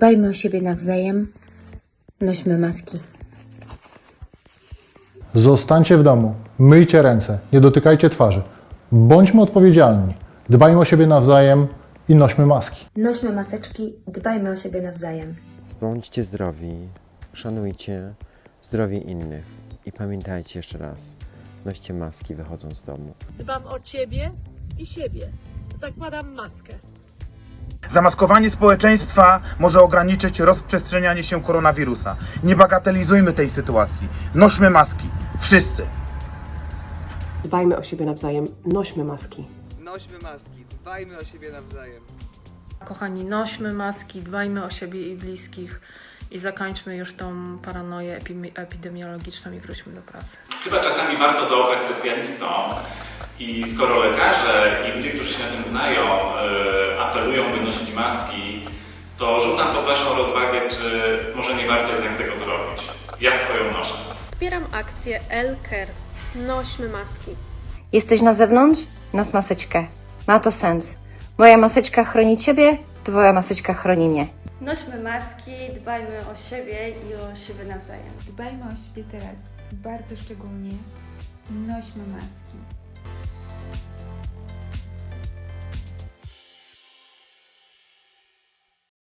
Dbajmy o siebie nawzajem. Nośmy maski. Zostańcie w domu, myjcie ręce, nie dotykajcie twarzy. Bądźmy odpowiedzialni, dbajmy o siebie nawzajem i nośmy maski. Nośmy maseczki, dbajmy o siebie nawzajem. Bądźcie zdrowi, szanujcie zdrowie innych i pamiętajcie jeszcze raz, noście maski wychodząc z domu. Dbam o ciebie i siebie. Zakładam maskę. Zamaskowanie społeczeństwa może ograniczyć rozprzestrzenianie się koronawirusa. Nie bagatelizujmy tej sytuacji. Nośmy maski. Wszyscy. Dbajmy o siebie nawzajem, nośmy maski. Nośmy maski, dbajmy o siebie nawzajem. Kochani, nośmy maski, dbajmy o siebie i bliskich i zakończmy już tą paranoję epi- epidemiologiczną i wróćmy do pracy. Chyba czasami warto zaufać specjalistom i skoro lekarze i nosić maski, to rzucam pod Waszą rozwagę, czy może nie warto jednak tego zrobić. Ja swoją noszę. Wspieram akcję L-Care. Nośmy maski. Jesteś na zewnątrz? Nos maseczkę. Ma to sens. Moja maseczka chroni ciebie, twoja maseczka chroni mnie. Nośmy maski, dbajmy o siebie i o siebie nawzajem. Dbajmy o siebie teraz, bardzo szczególnie. Nośmy maski.